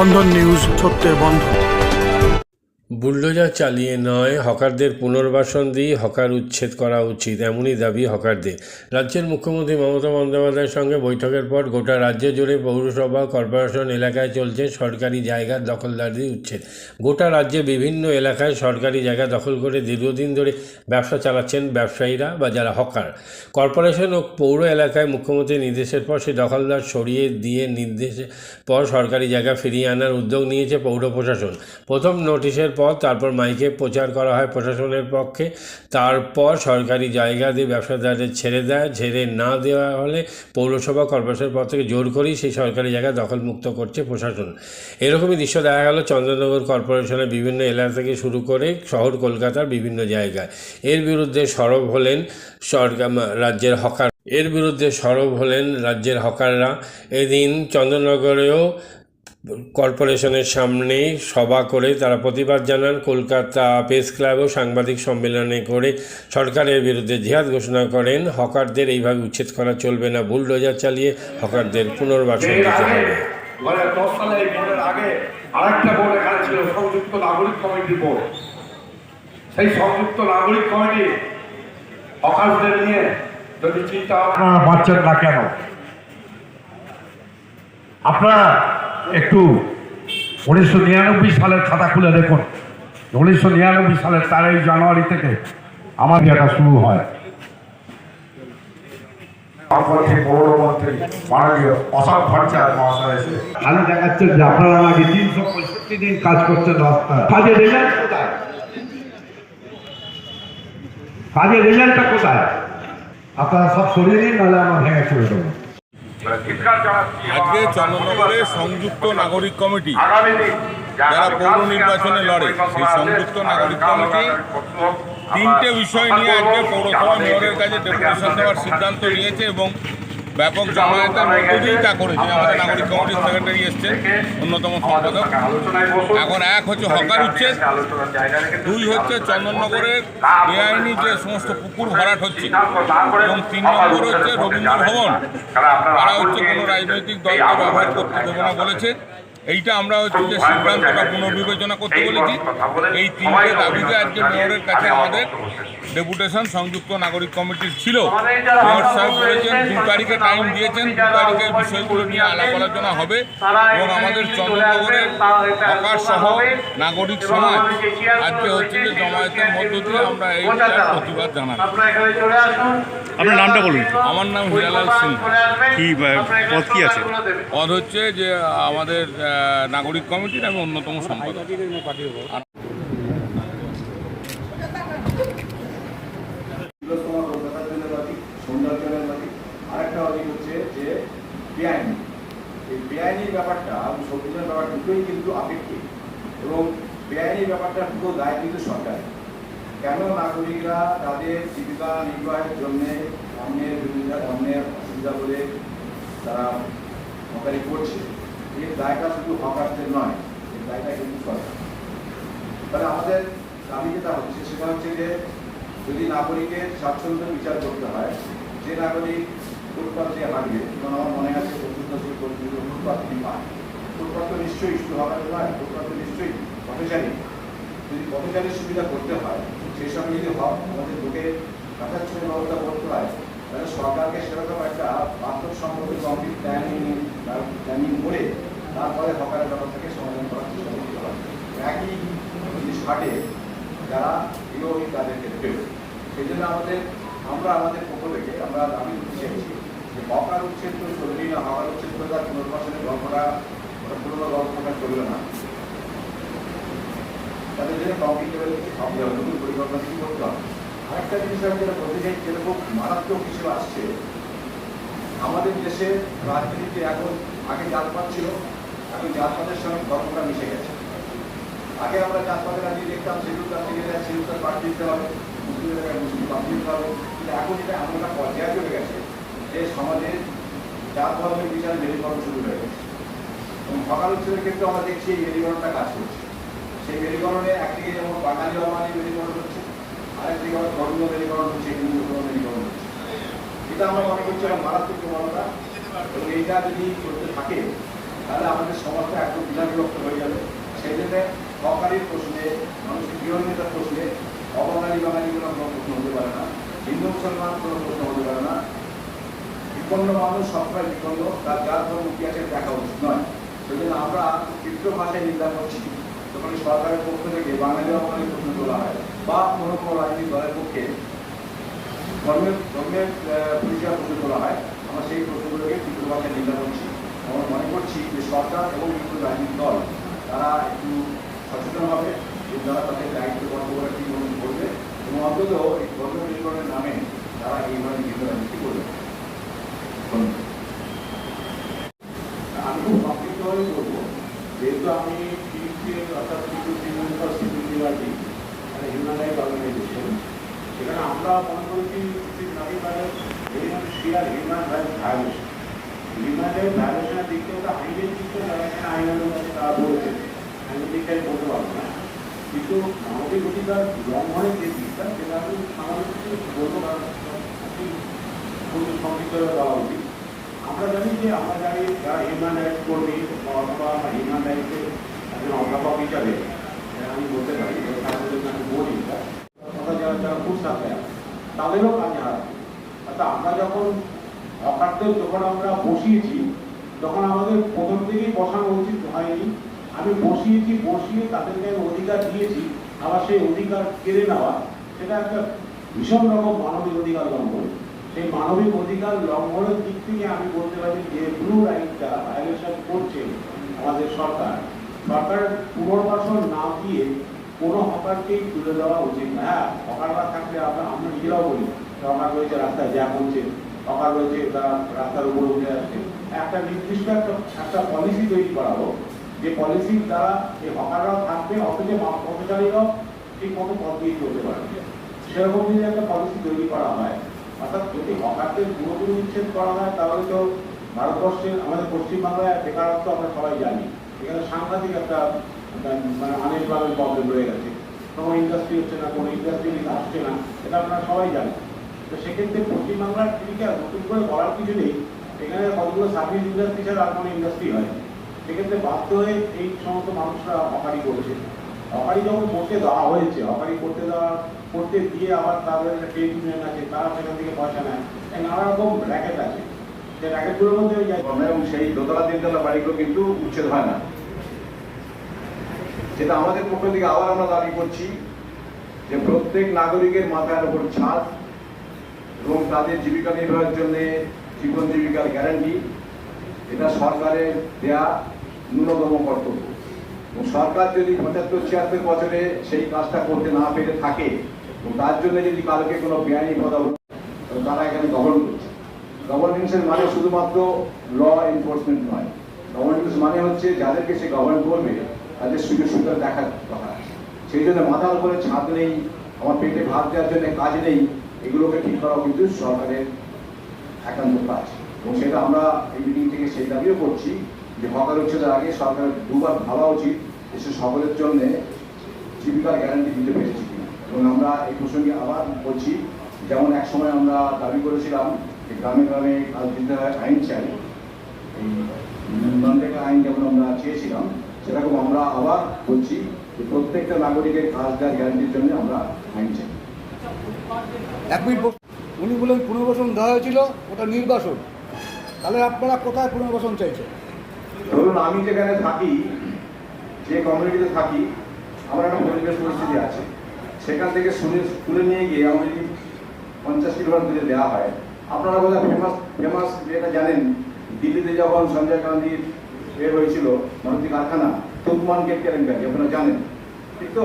বন্ধন news সত্যের বন্ধন। Bulldozer চালিয়ে নয়, হকারদের পুনর্বাসন দিয়ে হকার উচ্ছেদ করা উচিত, এমনই দাবি হকারদের। রাজ্যের মুখ্যমন্ত্রী মমতা বন্দ্যোপাধ্যায়ের সঙ্গে বৈঠকের পর গোটা রাজ্য জুড়ে পৌরসভা, কর্পোরেশন এলাকায় চলছে সরকারি জায়গার দখলদারি উচ্ছেদ। গোটা রাজ্যে বিভিন্ন এলাকায় সরকারি জায়গা দখল করে দীর্ঘদিন ধরে ব্যবসা চালাচ্ছেন ব্যবসায়ীরা বা যারা হকার। কর্পোরেশন ও পৌর এলাকায় মুখ্যমন্ত্রীর নির্দেশের পর সেই দখলদার সরিয়ে দিয়ে নির্দেশের পর সরকারি জায়গা ফিরিয়ে আনার উদ্যোগ নিয়েছে পৌর প্রশাসন। প্রথম নোটিশের পর তারপর মাইকে প্রচার করা হয় প্রশাসনের পক্ষে। তারপর সরকারি জায়গা দিয়ে ব্যবসাদারদের ছেড়ে দেয়। ছেড়ে না দেওয়া হলে পৌরসভা কর্পোরেশনের পর থেকে জোর করেই সেই সরকারি জায়গা দখলমুক্ত করছে প্রশাসন। এরকমই দৃশ্য দেখা গেল চন্দ্রনগর কর্পোরেশনের বিভিন্ন এলাকা থেকে শুরু করে শহর কলকাতার বিভিন্ন জায়গায়। এর বিরুদ্ধে সরব হলেন সরকার রাজ্যের হকার এর বিরুদ্ধে সরব হলেন রাজ্যের হকাররা। এদিন চন্দ্রনগরেও কর্পোরেশনের সামনে সভা করে তারা প্রতিবাদ জানান। কলকাতা প্রেস ক্লাবেও সাংবাদিক সম্মেলনে করে সরকারের বিরুদ্ধে জিহাদ ঘোষণা করেন। হকারদের এইভাবে উচ্ছেদ করা চলবে না বুলডোজার চালিয়ে হকারদের পুনর্বাসন দিতে হবে। মানে দশ এই বোর্ডের আগে আরেকটা বোর্ড এখানে ছিল সংযুক্ত নাগরিক কমিটি বোর্ড। সেই সংযুক্ত নাগরিক কমিটি হকারদের নিয়ে যদি চিন্তা আপনারা বাঁচছেন না কেন? আপনারা একটু উনিশশো নিরানব্বই সালের খাতা খুলে দেখুন। উনিশশো নিরানব্বই সালের তেরোই জানুয়ারি থেকে আমার যেটা শুরু হয়। যে আপনারা নাকি তিনশো পঁয়ষট্টি দিন কাজ করছেন রাস্তায়। কাজে রেজাল্ট কোথায়? কাজে রেজাল্টটা কোথায়? আপনারা সব সরিয়ে নিন নাহলে আমার ভেঙে চলে দেবো। আজকে চন্দ্রনগরে সংযুক্ত নাগরিক কমিটি যারা পৌর নির্বাচনে লড়ে সেই সংযুক্ত নাগরিক কমিটি তিনটে বিষয় নিয়ে আজকে পৌরসভা মেয়রের কাছে ডেপুটেশন দেওয়ার সিদ্ধান্ত নিয়েছে এবং ব্যাপক জমায়েতের মধ্য দিয়েই তা করেছে। আমাদের নাগরিক কমিটির সেক্রেটারি এসছেন, অন্যতম সম্পাদক। এখন এক হচ্ছে হকার উচ্ছেদ, দুই হচ্ছে চন্দননগরের বেআইনি যে সমস্ত পুকুর ভরাট হচ্ছে, এবং তিন নম্বর হচ্ছে রবীন্দ্র ভবন তারা হচ্ছে কোনো রাজনৈতিক দলকে ব্যবহার করতে দেবে না বলেছে। এইটা আমরা হচ্ছে যে সিদ্ধান্তটা পুনর্বিবেচনা করতে বলেছি। এই তিনটে দাবিতে আজকে মেয়রের কাছে আমাদের ডেপুটেশন সংযুক্ত নাগরিক কমিটির ছিল। মেয়র সাহেব বলেছেন দু তারিখে টাইম দিয়েছেন দু তারিখে বিষয়গুলো নিয়ে আলাপ আলোচনা হবে এবং আমাদের চন্দ্রনগরের হকার সহ নাগরিক সমাজ আজকে হচ্ছে যে জমায়েতের মধ্য দিয়ে আমরা এই প্রতিবাদ জানাই আপনার নামটা বলুন। আমার নাম হিরালাল সিং। কি পদ কি আছে? পদ হচ্ছে যে আমাদের নাগরিক কমিটির আমি অন্যতম সম্পাদক। বেআইনি এই বেআইনির ব্যাপারটা এবং সবুজের ব্যাপার দুটোই কিন্তু আপেক্ষিক এবং বেআইনি ব্যাপারটা কেন নাগরিকরা তাদের জীবিকা নির্বাহের অসুবিধা বলে তারা হকারি করছে এর দায়টা শুধু হকারদের নয় এর দায়টা কিন্তু সরকার। তাহলে আমাদের দাবি যেটা হচ্ছে, সেটা হচ্ছে যে যদি নাগরিকের স্বাচ্ছন্দ্য বিচার করতে হয়, যে নাগরিক ফুটপাত দিয়ে হাঁটবে, যেমন আমার মনে আছে চতুর্দশী পর্যন্ত ফুটপাত তো নিশ্চয়ই হওয়ার নয়, ফুটপাত তো নিশ্চয়ই পথচারী। যদি পথচারীর সুবিধা করতে হয়, সেই সঙ্গে যদি হক আমাদের লোকে যথাচ্ছন্ন ব্যবস্থা করতে হয়, তাহলে সরকারকে সেরকম একটা বাস্তবসম্মত কমপ্লিট প্ল্যানিং প্ল্যানিং করে তারপরে হকারের ব্যাপারটাকে সমাধান করার চেষ্টা করতে একই জিনিস ঘাটে যারা বিরোধী তাদের ক্ষেত্রে সেই জন্য আমাদের, আমরা আমাদের পক্ষ থেকে, আমরা দাবি করতে চাইছি যে হকার উচ্ছেদ তো চলবেই না হকার উচ্ছেদ করে তার পুনর্বাসনের গল্পটা পুরোনো গল্পটা চলবে না। তাদের জন্য কমিটি লেভেলে হবে নতুন পরিকল্পনা কি করতে হবে। আরেকটা জিনিস আমি যেটা বলতে চাই, যেটা খুব মারাত্মক হিসেবে আসছে, আমাদের দেশে রাজনীতিতে এখন আগে জাতপাত ছিল এখন জাতপাতের সঙ্গে ধর্মটা মিশে গেছে। আগে আমরা জাতপাতের রাজি দেখতাম কাছে গেলে সেগুলো পাঠ দিতে হবে মুসলিম এলাকায় মুসলিম পাঠ দিতে হবে। কিন্তু এখন এটা এমন একটা পর্যায়ে চলে গেছে যে সমাজের জাত ধর্মের বিচার মেরুকরণ শুরু হয়ে গেছে। এবং সকাল উৎসবের ক্ষেত্রে আমরা দেখছি এই মেরুকরণটা কাজ করছে। সেই মেরুকরণে একদিকে যেমন বাঙালি অমানি মেরুকরণ হচ্ছে, আরেকদিকে আবার ধর্মীয় মেরুকরণ হচ্ছে, হিন্দু ধর্ম মেরুকরণ হচ্ছে। এটা আমরা মনে করছি মারাত্মক প্রবণতা। এবং এইটা যদি চলতে থাকে তাহলে আমাদের সমাজটা একদম বিধাবিভক্ত হয়ে যাবে। সেই জন্য হকারির প্রশ্নে, মানুষের গৃহনীতার প্রশ্নে অবাঙালি বাঙালি কোনো প্রশ্ন হতে পারে না। হিন্দু, মুসলমান কোনো প্রশ্ন হতে পারে না। বিপন্ন মানুষ সবসময় বিপন্ন, তার যার ধর্ম কি আছে দেখা উচিত নয়। সেই জন্য আমরা চিত্র ভাষায় নিন্দা করছি যখন সরকারের পক্ষ থেকে বাঙালি অবাঙালি প্রশ্ন তোলা হয় বা কোনো কোনো রাজনৈতিক দলের পক্ষে ধর্মের ধর্মের পরিচয় প্রশ্ন তোলা হয়। আমরা সেই প্রশ্নগুলোকে চিত্র ভাষায় নিন্দা করছি। আমরা মনে করছি যে সরকার এবং বিভিন্ন রাজনৈতিক দল, তারা একটু সচেতন হবে যে তারা তাদের দায়িত্ব ঠিক মতন করবে এবং অন্তত এই ধর্ম নির্মাণের নামে তারা এই ধরনের বিভিন্ন রাজনীতি করবে। আমি খুব সংক্ষিপ্তভাবে বলব, যেহেতু আমি অর্থাৎ পার্টি মানে সেখানে আমরা মনে করেছি নারী মানে শিয়ার human right violation human right ভায়োলেশনের দিক থেকে ওটা আইনের দিক থেকে যারা এখানে আইনের কাছে তারা বলেছে আইনের দিক থেকে বলতে পারব না কিন্তু মানবিক অধিকার লঙ্ঘনের যে দিকটা সেটা আমি সামাজিক কিছু বলব কারণ খুব সংক্ষিপ্তভাবে দেওয়া উচিত আমরা জানি যে আমরা জানি যারা হিউম্যান রাইটস কর্মী বা অথবা হিউম্যান রাইটসের একজন অধ্যাপক হিসাবে আহ, আমি বলতে পারি যে তাদের জন্য আমি বলি এটা। অথবা যারা যারা ফুড সাপ্লায়ার তাদেরও কাজে হারাচ্ছে অর্থাৎ আমরা যখন হকারদের যখন আমরা বসিয়েছি, তখন আমাদের প্রথম থেকেই বসানো উচিত হয়নি। আমি বসিয়েছি, বসিয়ে তাদেরকে আমি অধিকার দিয়েছি, আবার সেই অধিকার কেড়ে নেওয়া, সেটা একটা ভীষণ রকম মানবিক অধিকার লঙ্ঘন। সেই মানবিক অধিকার লঙ্ঘনের দিক থেকে আমি বলতে পারি যে ব্লু রাইটটা ভায়োলেশন করছে আমাদের সরকার সরকার পুনর্বাসন না দিয়ে কোনো হকারকেই তুলে দেওয়া উচিত হ্যাঁ হকাররা থাকলে আমরা আমরা নিজেরাও বলি হকার রয়েছে রাস্তায়, যা করছে হকার রয়েছে তারা রাস্তার উপরে উঠে আসছে একটা নির্দিষ্ট একটা একটা পলিসি তৈরি করা হোক, যে পলিসির দ্বারা এই হকাররাও থাকবে অথচ কর্মচারীরাও ঠিক মতো পথ দিয়ে চলতে পারবে। সেরকম যদি একটা পলিসি তৈরি করা হয়, অর্থাৎ যদি হকারদের পুরোপুরি উচ্ছেদ করা হয়, তাহলে তো ভারতবর্ষের, আমাদের পশ্চিমবাংলায় বেকারত্ব আমরা সবাই জানি। এখানে সাংঘাতিক একটা মানে আনএমপ্লয়মেন্ট প্রবলেম রয়ে গেছে। কোনো ইন্ডাস্ট্রি হচ্ছে না, কোনো ইন্ডাস্ট্রি আসছে না, এটা আপনারা সবাই জানেন। তো সেক্ষেত্রে পশ্চিমবাংলার দিকে আর নতুন করে বলার কিছু নেই। এখানে কতগুলো সার্ভিস ইন্ডাস্ট্রি ছাড়া আর কোনো ইন্ডাস্ট্রি হয় সেক্ষেত্রে বাধ্য হয়ে এই সমস্ত মানুষরা হকারি করছে। হকারি যখন করতে দেওয়া হয়েছে হকারি করতে দেওয়া, করতে দিয়ে আবার তাদের একটা ট্রেড ইউনিয়ন আছে, তারা সেখান থেকে পয়সা নেয়। নানা রকম র্যাকেট আছে। যে র্যাকেটগুলোর মধ্যে এবং সেই দোতলা তিনতলা বাড়িগুলো কিন্তু উচ্ছেদ হয় না। যেটা আমাদের পক্ষ থেকে আবার আমরা দাবি করছি যে প্রত্যেক নাগরিকের মাথার উপর ছাদ এবং তাদের জীবিকা নির্বাহের জন্য জীবন জীবিকার গ্যারান্টি এটা সরকারের দেয়া ন্যূনতম কর্তব্য। এবং সরকার যদি পঁচাত্তর, ছিয়াত্তর বছরে সেই কাজটা করতে না পেরে থাকে, এবং তার জন্য যদি কালকে কোনো বেআইনি তাহলে তারা এখানে দখল করছে গভর্নেন্সের মানে শুধুমাত্র ল এনফোর্সমেন্ট নয়। গভর্নেন্স মানে হচ্ছে যাদেরকে সে গভর্ন করবে, তাদের সুযোগ সুবিধা দেখার কথা। সেই জন্য মাথার উপরে ছাদ নেই, আমার পেটে ভাত দেওয়ার জন্য কাজ নেই। এগুলোকে ঠিক করাও কিন্তু সরকারের একান্ত কাজ। এবং সেটা আমরা এই মিটিং থেকে সেই দাবিও করছি যে হকার উচ্ছেদের আগে সরকারের দুবার ভাবা উচিত সে সকলের জন্য জীবিকার গ্যারান্টি দিতে পেরেছি এবং আমরা এই প্রসঙ্গে আবার বলছি, যেমন এক সময় আমরা দাবি করেছিলাম যে গ্রামে গ্রামে কাজ দিতে হয়, আইন চাই। নন্দেকা আইন যেমন আমরা চেয়েছিলাম, সেরকম আমরা আবার বলছি যে প্রত্যেকটা নাগরিকের কাজ দেওয়ার গ্যারান্টির জন্য আমরা আইন চাই। এক মিনিট উনি বলেন পুনর্বাসন দেওয়া হয়েছিল, ওটা নির্বাসন। তাহলে আপনারা কোথায় পুনর্বাসন চাইছেন? ধরুন আমি যেখানে থাকি, যে কমিউনিটিতে থাকি, আমার একটা পরিবেশ পরিস্থিতি আছে। সেখান থেকে শুনে তুলে নিয়ে গিয়ে আমি যদি পঞ্চাশ কিলোমিটার দূরে দেওয়া হয়, আপনারা বোধহয় ফেমাস ফেমাস যেটা জানেন, দিল্লিতে যখন সঞ্জয় গান্ধীর বের হয়েছিল, মারুতি কারখানা তুকমান গেট কেলেঙ্কারি, আপনারা জানেন। ঠিক তো?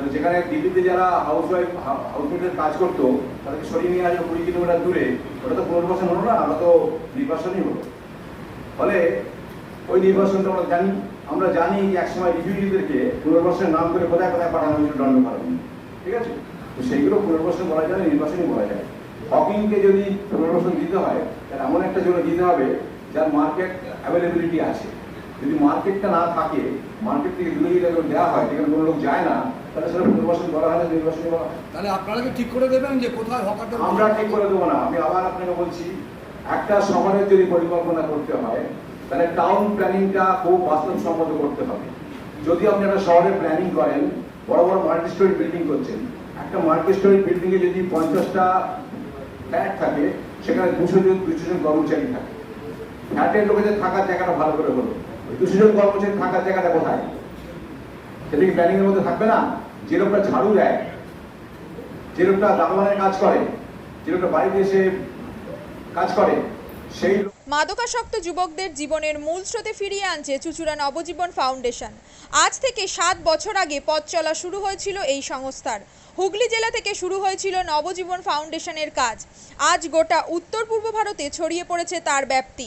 তাহলে যেখানে দিল্লিতে যারা হাউস ওয়াইফ হাউসমেটের কাজ করতো, তাদেরকে সরিয়ে নিয়ে আসবে কুড়ি কিলোমিটার দূরে, ওটা তো পুনর্বাসন হলো না, আমরা তো নির্বাসনই হলো। ফলে ওই নির্বাচনটা আমরা জানি আমরা জানি একসময় রিফিউজিদেরকে পুনর্বাসনের নাম করে কোথায় কোথায় পাঠানো হয়েছিল দণ্ড কারণ ঠিক আছে? তো সেইগুলো পুনর্বাসন বলা যায় না নির্বাচনই বলা যায়। হকিংকে যদি পুনর্বাসন দিতে হয়, তাহলে এমন একটা জন্য দিতে হবে, যার মার্কেট অ্যাভেলেবিলিটি আছে। যদি মার্কেটটা না থাকে মার্কেট থেকে দূরে দেওয়া হয়, যেখানে কোনো লোক যায় না তাহলে আপনারা কি ঠিক করে দেবেন যে কোথায় হকারদের আমরা ঠিক করে দেবো না। আমি আবার আপনাকে বলছি একটা শহরের যদি পরিকল্পনা করতে হয় তাহলে টাউন প্ল্যানিংটা খুব বাস্তবসম্মত করতে হবে। যদি আপনি একটা শহরে প্ল্যানিং করেন বড় বড় মাল্টি স্টোরি বিল্ডিং করছেন একটা মাল্টি স্টোরি বিল্ডিং যদি পঞ্চাশটা ফ্ল্যাট থাকে সেখানে দুশো জন দুশো জন কর্মচারী থাকে। ফ্ল্যাটের লোকেদের থাকার জায়গাটা ভালো করে হলো দুশো জন কর্মচারী থাকার জায়গাটা কোথায়? সেটা কি প্ল্যানিং এর মধ্যে থাকবে না? যে লোকটা ঝাড়ু দেয় যে লোকটা দামবানের কাজ করে যে লোকটা বাড়িতে এসে কাজ করে, সেই মাদকাসক্ত যুবকদের জীবনের মূল স্রোতে ফিরিয়ে আনছে চুচুড়া নবজীবন ফাউন্ডেশন। আজ থেকে সাত বছর আগে পথ চলা শুরু হয়েছিল এই সংস্থার। হুগলি জেলা থেকে শুরু হয়েছিল নবজীবন ফাউন্ডেশনের কাজ। আজ গোটা উত্তর পূর্ব ভারতে ছড়িয়ে পড়েছে তার ব্যাপ্তি।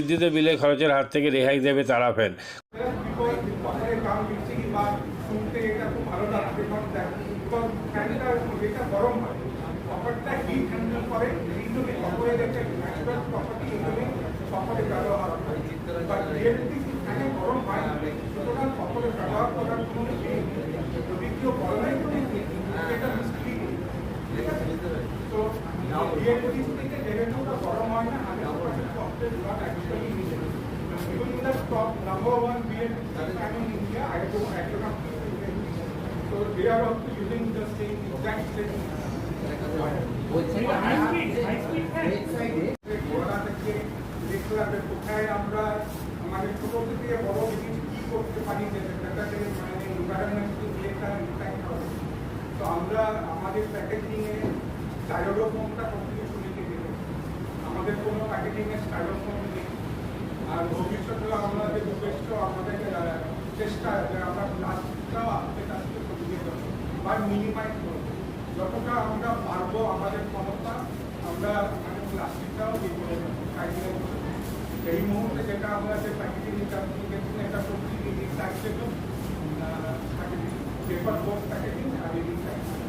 বিদ্যুতের বিলের খরচের হাত থেকে রেহাই দেবে তারা ফ্যান পাথরের দাম বেশি বা শুনতে এটা খুব ভালো লাগছে এবং এবং ফ্যানটা এটা গরম কপারটা হিট হ্যান্ডেল করে এইজন্য কপারের একটা ন্যাচারাল প্রপার্টি এইজন্য কপারে ব্যবহার বা রিয়েলিটি ফ্যানে গরম না সুতরাং কপারে ব্যবহার করার কোনো নেই যদি কেউ গরমে করে এটা মিস্ত্রি ঠিক আছে তো রিয়েলিটি থেকে যেহেতু ওটা গরম হয় না আমি আপনাদের কপারে not actually even in the top number one BNP fan in India, I don't, I do not. So they are also using the same exact same. আমরা জিনিস কি করতে পারি যে সেটা থেকে মানে এনভায়রনমেন্ট আমরা আমাদের প্যাকেজিং এ স্টাইলোফোনটা প্রথমে শুনে থেকে আমাদের কোনো প্যাকেজিং এ স্টাইলোফোন নেই আর ভবিষ্যতে আমাদের উদ্দেশ্য আমাদের আহ, চেষ্টা যে আমরা প্লাস্টিকটাও আস্তে আস্তে কমিয়ে দেবো বা মিনিমাইজ করব যতটা আমরা পারব আমাদের ক্ষমতা আমরা মানে প্লাস্টিকটাও ইয়ে। এই মুহূর্তে যেটা আমরা যে প্যাকেজিং ইন্টারপ্রিকেশন এটা এই রিসাইকেল পেপার বোর্ড প্যাকেজিং আর রিসাইকেল